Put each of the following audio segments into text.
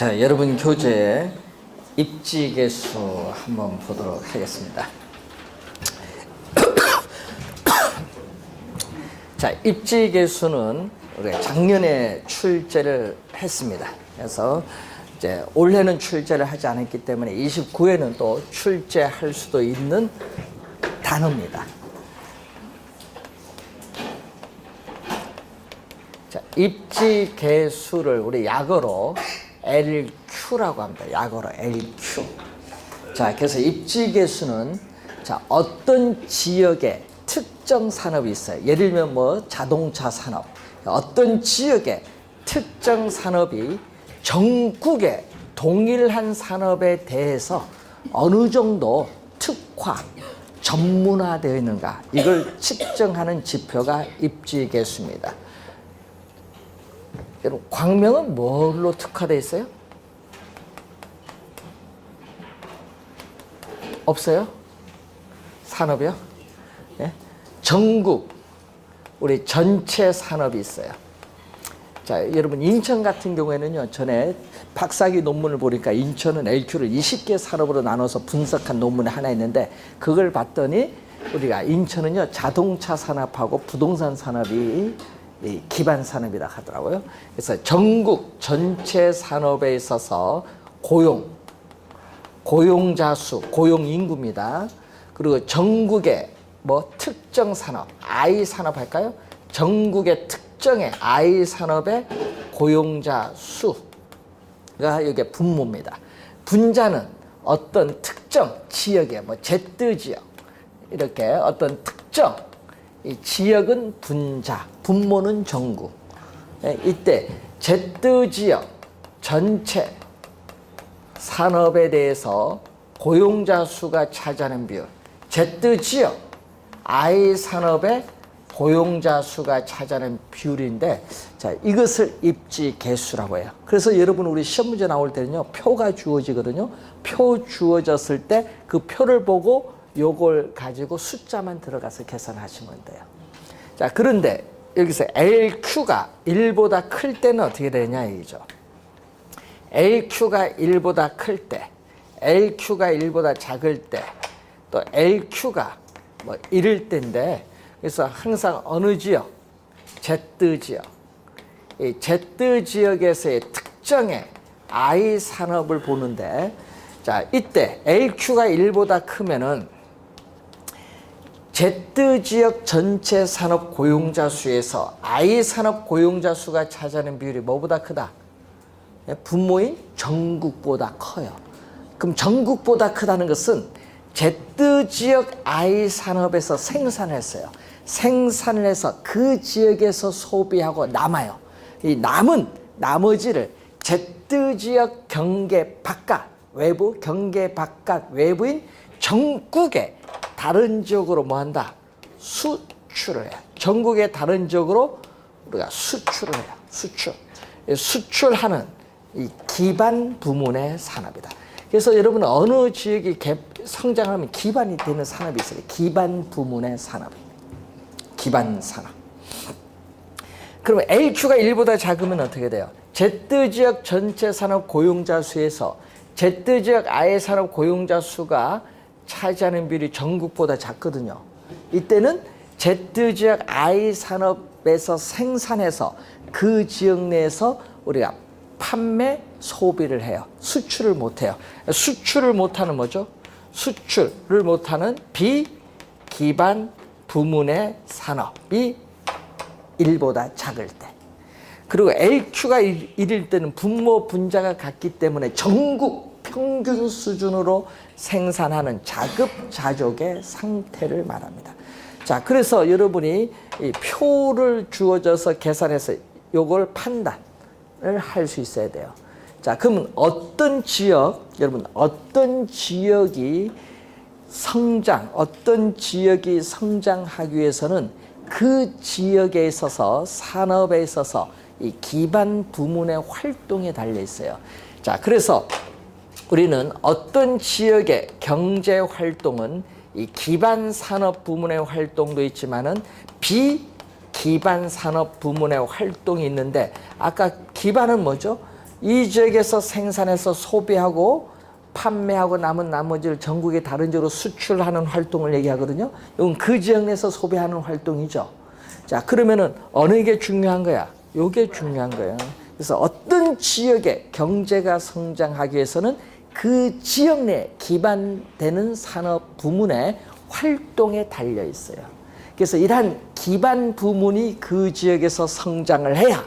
자, 여러분 교재 입지 개수 한번 보도록 하겠습니다. 자, 입지 개수는 우리가 작년에 출제를 했습니다. 그래서 이제 올해는 출제를 하지 않았기 때문에 29회는 또 출제할 수도 있는 단어입니다. 자, 입지 개수를 우리 약어로 LQ라고 합니다. 약어로 LQ. 자, 그래서 입지 개수는 자, 어떤 지역에 특정 산업이 있어요. 예를 들면 뭐 자동차 산업. 어떤 지역에 특정 산업이 전국의 동일한 산업에 대해서 어느 정도 특화, 전문화되어 있는가. 이걸 측정하는 지표가 입지 개수입니다. 여러분 광명은 뭘로 특화되어 있어요? 없어요? 산업이요? 예? 전국 우리 전체 산업이 있어요. 자, 여러분 인천 같은 경우에는요. 전에 박사기 논문을 보니까 인천은 LQ를 20개 산업으로 나눠서 분석한 논문이 하나 있는데 그걸 봤더니 우리가 인천은요. 자동차 산업하고 부동산 산업이 이 기반 산업이라 하더라고요. 그래서 전국 전체 산업에 있어서 고용, 고용자 수, 고용 인구입니다. 그리고 전국의 뭐 특정 산업, I 산업 할까요? 전국의 특정의 I 산업의 고용자 수가 이게 분모입니다. 분자는 어떤 특정 지역의 뭐 Z 지역 이렇게 어떤 특정 이 지역은 분자, 분모는 전국. 예, 이때 Z 지역 전체 산업에 대해서 고용자 수가 차지하는 비율, Z 지역 I 산업의 고용자 수가 차지하는 비율인데, 자 이것을 입지 개수라고 해요. 그래서 여러분 우리 시험 문제 나올 때는요 표가 주어지거든요. 표 주어졌을 때 그 표를 보고 요걸 가지고 숫자만 들어가서 계산하시면 돼요. 자, 그런데 여기서 LQ가 1보다 클 때는 어떻게 되냐 이죠. LQ가 1보다 클 때, LQ가 1보다 작을 때, 또 LQ가 뭐 1일 때인데, 그래서 항상 어느 지역, Z 지역, 이 Z 지역에서의 특정의 I 산업을 보는데, 자, 이때 LQ가 1보다 크면은 Z 지역 전체 산업 고용자 수에서 I 산업 고용자 수가 차지하는 비율이 뭐보다 크다? 예, 분모인 전국보다 커요. 그럼 전국보다 크다는 것은 Z 지역 I 산업에서 생산했어요. 생산을 해서 그 지역에서 소비하고 남아요. 이 남은 나머지를 Z 지역 경계 바깥 외부 경계 바깥 외부인 전국에 다른 지역으로 뭐 한다? 수출을 해요. 전국의 다른 지역으로 우리가 수출을 해요. 수출. 수출하는 이 기반 부문의 산업이다. 그래서 여러분 어느 지역이 성장하면 기반이 되는 산업이 있어요. 기반 부문의 산업. 기반 산업. 그러면 LQ가 1보다 작으면 어떻게 돼요? Z 지역 전체 산업 고용자 수에서 Z 지역 아예 산업 고용자 수가 차지하는 비율이 전국보다 작거든요. 이때는 Z 지역 I 산업에서 생산해서 그 지역 내에서 우리가 판매 소비를 해요. 수출을 못 해요. 수출을 못 하는 뭐죠? 수출을 못 하는 비기반 부문의 산업이 1보다 작을 때. 그리고 LQ가 1일 때는 분모 분자가 같기 때문에 전국 평균 수준으로 생산하는 자급자족의 상태를 말합니다. 자, 그래서 여러분이 이 표를 주어져서 계산해서 요걸 판단을 할 수 있어야 돼요. 자, 그러면 어떤 지역, 여러분, 어떤 지역이 성장, 어떤 지역이 성장하기 위해서는 그 지역에 있어서 산업에 있어서 이 기반 부문의 활동에 달려 있어요. 자, 그래서 우리는 어떤 지역의 경제 활동은 이 기반 산업 부문의 활동도 있지만은 비 기반 산업 부문의 활동이 있는데 아까 기반은 뭐죠? 이 지역에서 생산해서 소비하고 판매하고 남은 나머지를 전국의 다른 지역으로 수출하는 활동을 얘기하거든요. 이건 그 지역 내에서 소비하는 활동이죠. 자, 그러면은 어느 게 중요한 거야? 요게 중요한 거예요. 그래서 어떤 지역의 경제가 성장하기 위해서는 그 지역 내에 기반되는 산업 부문의 활동에 달려 있어요. 그래서 이러한 기반 부문이 그 지역에서 성장을 해야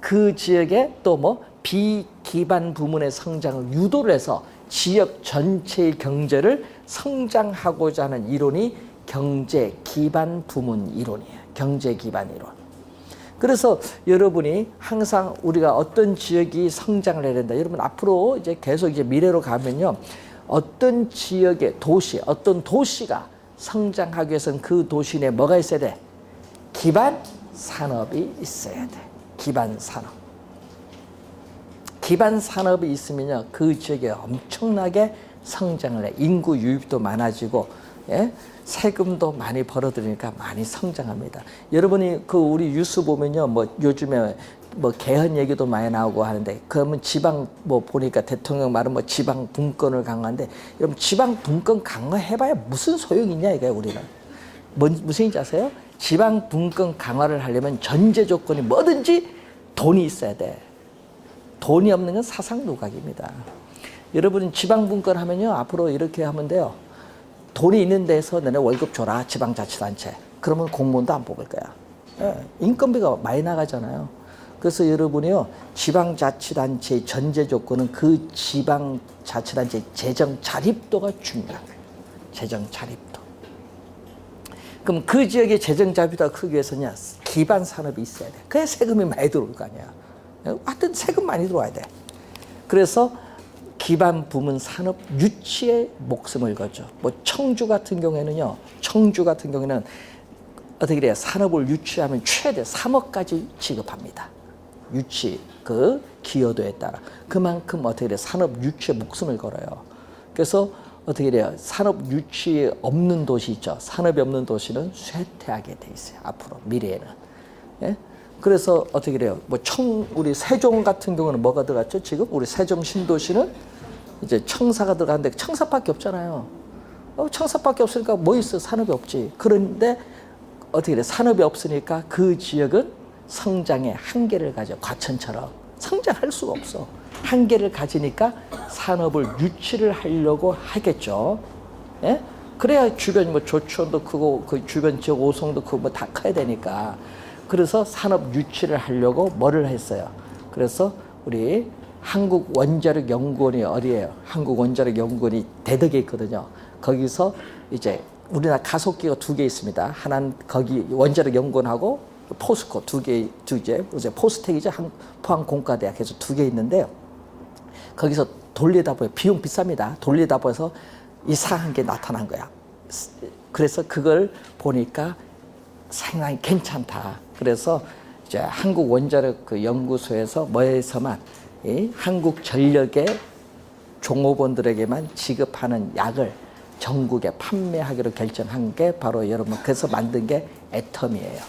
그 지역에 또 뭐 비기반 부문의 성장을 유도를 해서 지역 전체의 경제를 성장하고자 하는 이론이 경제 기반 부문 이론이에요. 경제 기반 이론. 그래서 여러분이 항상 우리가 어떤 지역이 성장을 해야 된다. 여러분 앞으로 이제 계속 이제 미래로 가면요. 어떤 지역의 도시, 어떤 도시가 성장하기 위해서는 그 도시 내에 뭐가 있어야 돼? 기반 산업이 있어야 돼. 기반 산업. 기반 산업이 있으면요 그 지역에 엄청나게 성장을 해 인구 유입도 많아지고 예? 세금도 많이 벌어들이니까 많이 성장합니다. 여러분이 그 우리 뉴스 보면요 뭐 요즘에 뭐 개헌 얘기도 많이 나오고 하는데 그러면 지방 뭐 보니까 대통령 말은 뭐 지방 분권을 강화한데 여러분 지방 분권 강화해봐야 무슨 소용이 있냐 이거예요 우리는 뭔 무슨 인지 아세요? 지방 분권 강화를 하려면 전제 조건이 뭐든지 돈이 있어야 돼. 돈이 없는 건 사상 누각입니다. 여러분 지방 분권 하면요 앞으로 이렇게 하면 돼요. 돈이 있는 데서 너네 월급 줘라 지방자치단체. 그러면 공무원도 안 뽑을 거야. 예, 인건비가 많이 나가잖아요. 그래서 여러분이요 지방자치단체의 전제 조건은 그 지방자치단체 재정 자립도가 중요한 거예요. 재정 자립도. 그럼 그 지역의 재정 자립도가 크기 위해서냐 기반 산업이 있어야 돼. 그래야 세금이 많이 들어올 거 아니야. 하여튼 세금 많이 들어와야 돼. 그래서 기반 부문 산업 유치에 목숨을 거죠. 뭐 청주 같은 경우에는요. 청주 같은 경우에는 어떻게 돼요? 산업을 유치하면 최대 3억까지 지급합니다. 유치 그 기여도에 따라 그만큼 어떻게 돼요? 산업 유치에 목숨을 걸어요. 그래서 어떻게 돼요? 산업 유치 없는 도시 있죠. 산업이 없는 도시는 쇠퇴하게 돼 있어요. 앞으로 미래에는. 예? 그래서 어떻게 돼요? 뭐 청 우리 세종 같은 경우는 뭐가 들어갔죠? 지금 우리 세종 신도시는 이제 청사가 들어갔는데 청사밖에 없잖아요. 어, 청사밖에 없으니까 뭐 있어? 산업이 없지. 그런데 어떻게 돼? 산업이 없으니까 그 지역은 성장의 한계를 가져 과천처럼 성장할 수가 없어. 한계를 가지니까 산업을 유치를 하려고 하겠죠. 예? 그래야 주변 뭐 조촌도 크고 그 주변 지역 오송도 크고 뭐 다 커야 되니까. 그래서 산업 유치를 하려고 뭐를 했어요. 그래서 우리 한국 원자력 연구원이 어디예요? 한국 원자력 연구원이 대덕에 있거든요. 거기서 이제 우리나라 가속기가 두 개 있습니다. 하나는 거기 원자력 연구원하고 포스코 두 개, 두 개, 이제 포스텍이죠. 한, 포항공과대학에서 두 개 있는데요. 거기서 돌리다 보면 비용 비쌉니다. 돌리다 보서 이상한 게 나타난 거야. 그래서 그걸 보니까 상당히 괜찮다. 그래서 이제 한국 원자력 그 연구소에서 뭐에서만 이 한국 전력의 종업원들에게만 지급하는 약을 전국에 판매하기로 결정한 게 바로 여러분 그래서 만든 게 애텀이에요.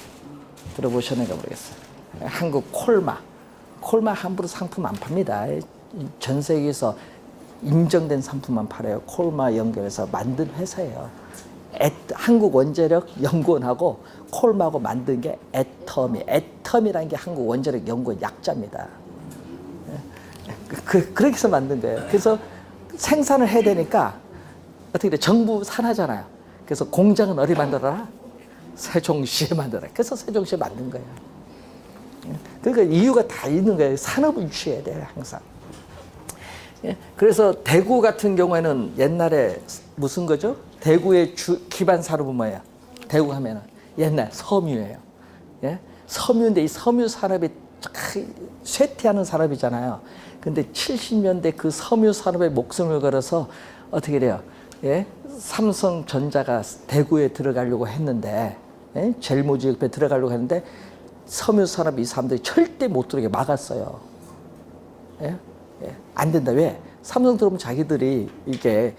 들어보셨는가 모르겠어요. 한국 콜마, 콜마 함부로 상품 안 팝니다. 전 세계에서 인정된 상품만 팔아요. 콜마 연결해서 만든 회사예요. 애, 한국 원자력 연구원하고 콜마하고 만든 게 애텀이 애텀이라는 게 한국 원자력 연구원 약자입니다. 그, 그, 그렇게 해서 만든 거예요. 그래서 생산을 해야 되니까 어떻게 돼? 정부 산하잖아요. 그래서 공장은 어디 만들어라? 세종시에 만들어라. 그래서 세종시에 만든 거예요. 그러니까 이유가 다 있는 거예요. 산업을 유치해야 돼요, 항상. 예? 그래서 대구 같은 경우에는 옛날에 무슨 거죠? 대구의 주, 기반 산업은 뭐예요? 대구 하면은 옛날 섬유예요. 예? 섬유인데 이 섬유 산업이 쇠퇴하는 산업이잖아요. 근데 70년대 그 섬유 산업에 목숨을 걸어서 어떻게 돼요? 예? 삼성전자가 대구에 들어가려고 했는데 예? 젤모지역에 들어가려고 했는데 섬유 산업 이 사람들이 절대 못 들어오게 막았어요. 예? 예. 안 된다. 왜? 삼성 들어오면 자기들이 이게